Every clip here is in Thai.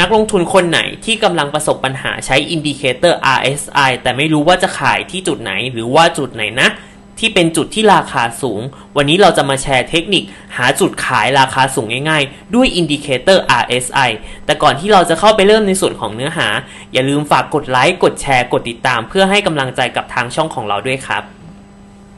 นักลงทุนคนไหนที่กำลังประสบปัญหาใช้อินดิเคเตอร์ RSI แต่ไม่รู้ว่าจะขายที่จุดไหนหรือว่าจุดไหนนะ ที่เป็นจุดที่ราคาสูง วันนี้เราจะมาแชร์เทคนิค หาจุดขายราคาสูงง่ายๆ ด้วยอินดิเคเตอร์ RSI แต่ก่อนที่เราจะเข้าไปเริ่มในส่วนของเนื้อหา อย่าลืมฝากกดไลค์กดแชร์กดติดตาม เพื่อให้กำลังใจกับทางช่องของเราด้วยครับ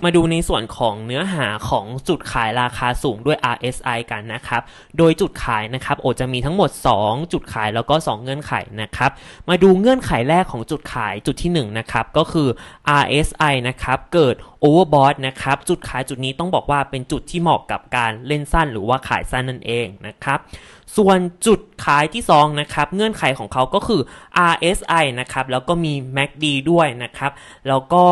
มาดูในส่วนของเนื้อหาของจุดขายราคาสูงด้วย RSI กันนะครับ โดยจุดขายนะครับโอจะมีทั้งหมด 2 จุดขายแล้วก็ 2 เงื่อนไขนะครับ มาดูเงื่อนไขแรกของจุดขายจุดที่1นะครับก็คือ RSI นะครับเกิด overbought นะครับจุดขายจุดนี้ต้องบอกว่าเป็นจุดที่เหมาะกับการเล่นสั้นหรือว่าขายสั้นนั่นเองนะครับ ส่วนจุดขายที่ 2 นะครับ เงื่อนไขของเขาก็คือ RSI นะครับ แล้วก็มี MACD ด้วยนะครับ แล้วก็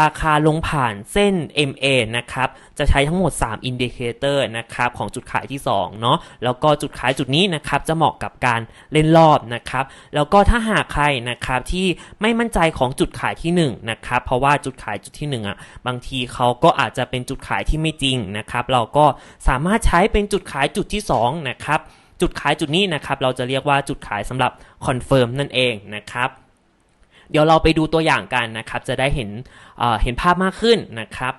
ราคาลงผ่านเส้น MA นะครับ จะใช้ทั้งหมด3อินดิเคเตอร์นะครับ ของจุดขายที่ 2 เนาะแล้วก็จุดขายจุดนี้นะครับ จะเหมาะกับการเล่นรอบนะครับ แล้วก็ถ้าหากใครนะครับที่ไม่มั่นใจของจุดขายที่ 1 นะครับ เพราะว่าจุดขายจุดที่1อะบางทีเขาก็อาจจะเป็นจุดขายที่ไม่จริงนะครับ เราก็สามารถใช้เป็นจุดขายจุดที่2นะครับ จุดขายจุดนี้นะครับเราจะเรียกว่าจุดขายสำหรับคอนเฟิร์มนั่นเองนะครับเดี๋ยวเราไปดูตัวอย่างกันนะครับ จะได้เห็นเเห็นภาพมากขึ้นนะครับ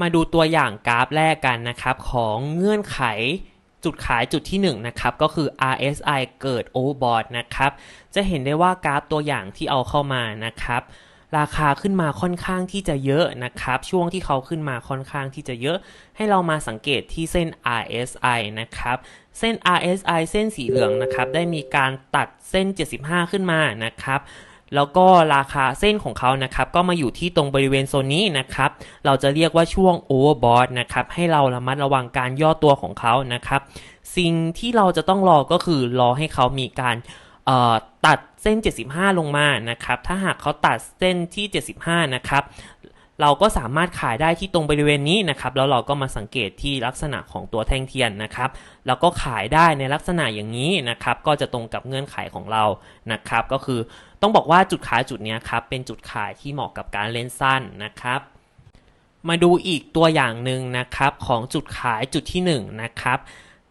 มาดูตัวอย่างกราฟแรกกันนะครับ ของเงื่อนไขจุดขายจุดที่1นะครับก็คือ RSI เกิด overbought นะครับ จะเห็นได้ว่ากราฟตัวอย่างที่เอาเข้ามานะครับ ราคาขึ้นมาค่อนข้างที่จะเยอะนะครับ ช่วงที่เขาขึ้นมาค่อนข้างที่จะเยอะ ให้เรามาสังเกตที่เส้น RSI นะครับ เส้น RSI เส้นสีเหลืองนะครับ ได้มีการตัดเส้น 75 ขึ้นมานะครับแล้วก็ราคาเส้นของเขานะครับ ก็มาอยู่ที่ตรงบริเวณโซนนี้นะครับ เราจะเรียกว่าช่วง overbought นะครับ ให้เราระมัดระวังการย่อตัวของเขานะครับ สิ่งที่เราจะต้องรอก็คือรอให้เขามีการ ตัดเส้น 75 ลงมานะครับ ถ้าหากเขาตัดเส้นที่ 75 นะครับ เราก็สามารถขายได้ที่ตรงบริเวณนี้นะครับ แล้วเราก็มาสังเกตที่ลักษณะของตัวแท่งเทียนนะครับ แล้วก็ขายได้ในลักษณะอย่างนี้นะครับ ก็จะตรงกับเงื่อนไขของเรานะครับ ก็คือต้องบอกว่าจุดขายจุดนี้ครับ เป็นจุดขายที่เหมาะกับการเล่นสั้นนะครับมาดูอีกตัวอย่างหนึ่งนะครับของจุดขายจุดที่1นนะครับ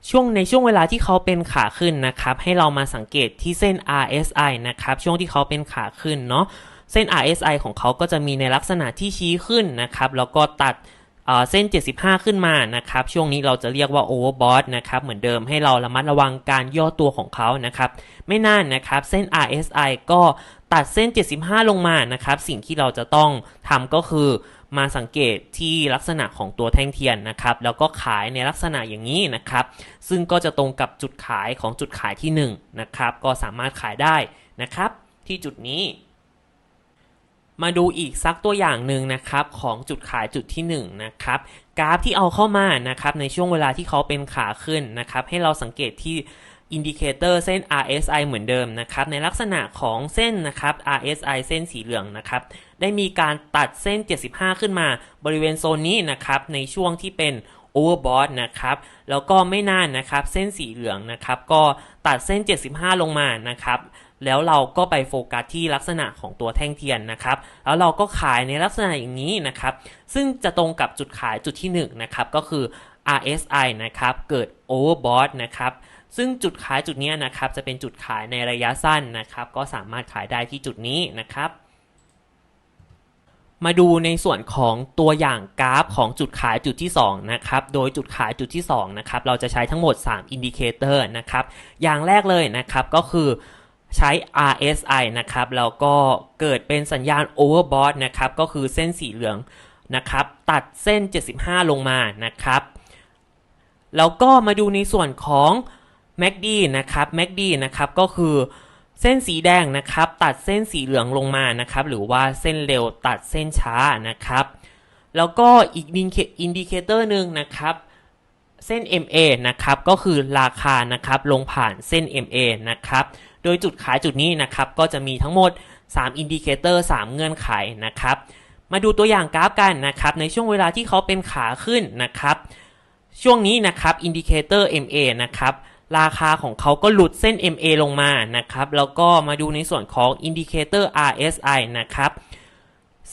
ช่วงในช่วงเวลาที่เขาเป็นขาขึ้นนะครับ ให้เรามาสังเกตที่เส้น RSI นะครับ ช่วงที่เขาเป็นขาขึ้นเนาะเส้น RSI ของเขาก็จะมีในลักษณะที่ชี้ขึ้นนะครับ แล้วก็ตัด เส้น 75 ขึ้นมานะครับ ช่วงนี้เราจะเรียกว่า overbought นะครับ เหมือนเดิมให้เราระมัดระวังการย่อตัวของเขานะครับ ไม่นานนะครับ เส้น RSI ก็ตัดเส้น 75 ลงมานะครับ สิ่งที่เราจะต้องทำก็คือมาสังเกตที่ลักษณะของตัวแท่งเทียนนะครับ แล้วก็ขายในลักษณะอย่างนี้นะครับ ซึ่งก็จะตรงกับจุดขายของจุดขายที่ 1 นะครับ ก็สามารถขายได้นะครับ ที่จุดนี้ มาดูอีกสักตัวอย่างหนึ่งนะครับของจุดขายจุดที่1นะครับกราฟที่เอาเข้ามานะครับในช่วงเวลาที่เขาเป็นขาขึ้นนะครับให้เราสังเกตที่อินดิเคเตอร์เส้น RSI เหมือนเดิมนะครับในลักษณะของเส้นนะครับ RSI เส้นสีเหลืองนะครับได้มีการตัดเส้น 75 ขึ้นมาบริเวณโซนนี้นะครับในช่วงที่เป็น overbought นะครับ แล้วก็ไม่นานนะครับ เส้นสีเหลืองนะครับ ก็ตัดเส้น 75 ลงมานะครับ แล้วเราก็ไปโฟกัสที่ลักษณะของตัวแท่งเทียนนะครับ แล้วเราก็ขายในลักษณะอย่างนี้นะครับ ซึ่งจะตรงกับจุดขายจุดที่1นะครับ ก็คือ RSI นะครับ เกิด overbought นะครับ ซึ่งจุดขายจุดนี้นะครับ จะเป็นจุดขายในระยะสั้นนะครับ ก็สามารถขายได้ที่จุดนี้นะครับมาดูในส่วนของตัวอย่างกราฟของจุดขายจุดที่2นะครับ โดยจุดขายจุดที่2นะครับ เราจะใช้ทั้งหมด 3 อินดิเคเตอร์นะครับ อย่างแรกเลยนะครับก็คือ ใช้ RSI นะครับ แล้วก็เกิดเป็นสัญญาณ overbought นะครับ ก็คือเส้นสีเหลืองนะครับ ตัดเส้น 75 ลงมานะครับ แล้วก็มาดูในส่วนของ MACD นะครับ MACD นะครับก็คือเส้นสีแดงนะครับ ตัดเส้นสีเหลืองลงมานะครับ หรือว่าเส้นเร็วตัดเส้นช้านะครับ แล้วก็อีกอินดิเคเตอร์หนึ่งนะครับ เส้น MA นะครับ ก็คือราคานะครับ ลงผ่านเส้น MA นะครับ ดยจุดขายจุดนี้นะครับก็จะมีทั้งหมด 3 อินดิเคเตอร์ 3 เงื่อนไขนะครับ มาดูตัวอย่างกราฟกันนะครับ ในช่วงเวลาที่เขาเป็นขาขึ้นนะครับ ช่วงนี้นะครับอินดิเคเตอร์ MA นะครับราคาของเขาก็หลุดเส้น MA ลงมานะครับ แล้วก็มาดูในส่วนของอินดิเคเตอร์ RSI นะครับ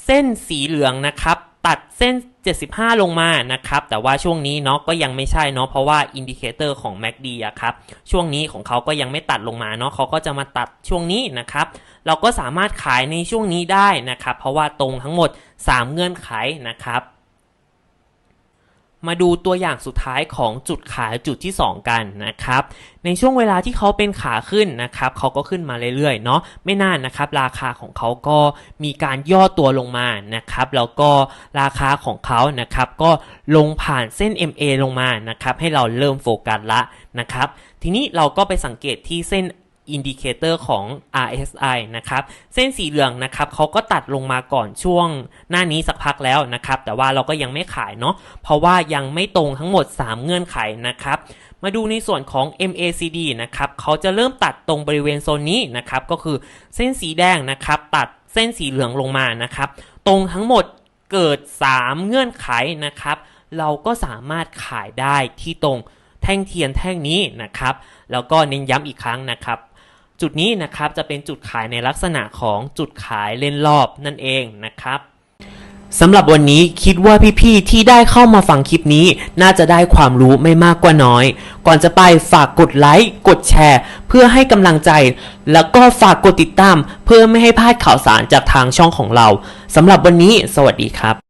เส้นสีเหลืองนะครับ ตัดเส้น 75 ลงมานะครับ แต่ว่าช่วงนี้เนาะก็ยังไม่ใช่เนาะเพราะว่าอินดิเคเตอร์ของ MACD อะครับ ช่วงนี้ของเขาก็ยังไม่ตัดลงมาเนาะเขาก็จะมาตัดช่วงนี้นะครับ เราก็สามารถขายในช่วงนี้ได้นะครับ เพราะว่าตรงทั้งหมด 3 เงื่อนไขนะครับ มาดูตัวอย่างสุดท้ายของจุดขายจุดที่ 2 กันนะครับ ในช่วงเวลาที่เขาเป็นขาขึ้นนะครับเขาก็ขึ้นมาเรื่อยๆเนาะไม่นานนะครับ ราคาของเขาก็มีการย่อตัวลงมานะครับแล้วก็ราคาของเขานะครับก็ลงผ่านเส้น MA ลงมานะครับให้เราเริ่มโฟกัสละนะครับทีนี้เราก็ไปสังเกตที่เส้น อินดิเคเตอร์ของ RSI นะครับ เส้นสีเหลืองนะครับเขาก็ตัดลงมาก่อนช่วงหน้านี้สักพักแล้วนะครับ แต่ว่าเราก็ยังไม่ขายเนาะ เพราะว่ายังไม่ตรงทั้งหมด 3 เงื่อนไขนะครับ มาดูในส่วนของ MACD นะครับเขาจะเริ่มตัดตรงบริเวณโซนนี้นะครับ ก็คือเส้นสีแดงนะครับ ตัดเส้นสีเหลืองลงมานะครับ ตรงทั้งหมดเกิด 3 เงื่อนไขนะครับ เราก็สามารถขายได้ที่ตรงแท่งเทียนแท่งนี้นะครับ แล้วก็เน้นย้ำอีกครั้งนะครับ จุดนี้นะครับจะเป็นจุดขายในลักษณะของจุดขายเล่นรอบนั่นเองนะครับสำหรับวันนี้คิดว่าพี่ๆที่ได้เข้ามาฟังคลิปนี้ น่าจะได้ความรู้ไม่มากกว่าน้อย ก่อนจะไปฝากกดไลค์กดแชร์ เพื่อให้กำลังใจ แล้วก็ฝากกดติดตาม เพื่อไม่ให้พลาดข่าวสารจากทางช่องของเราสำหรับวันนี้ สวัสดีครับ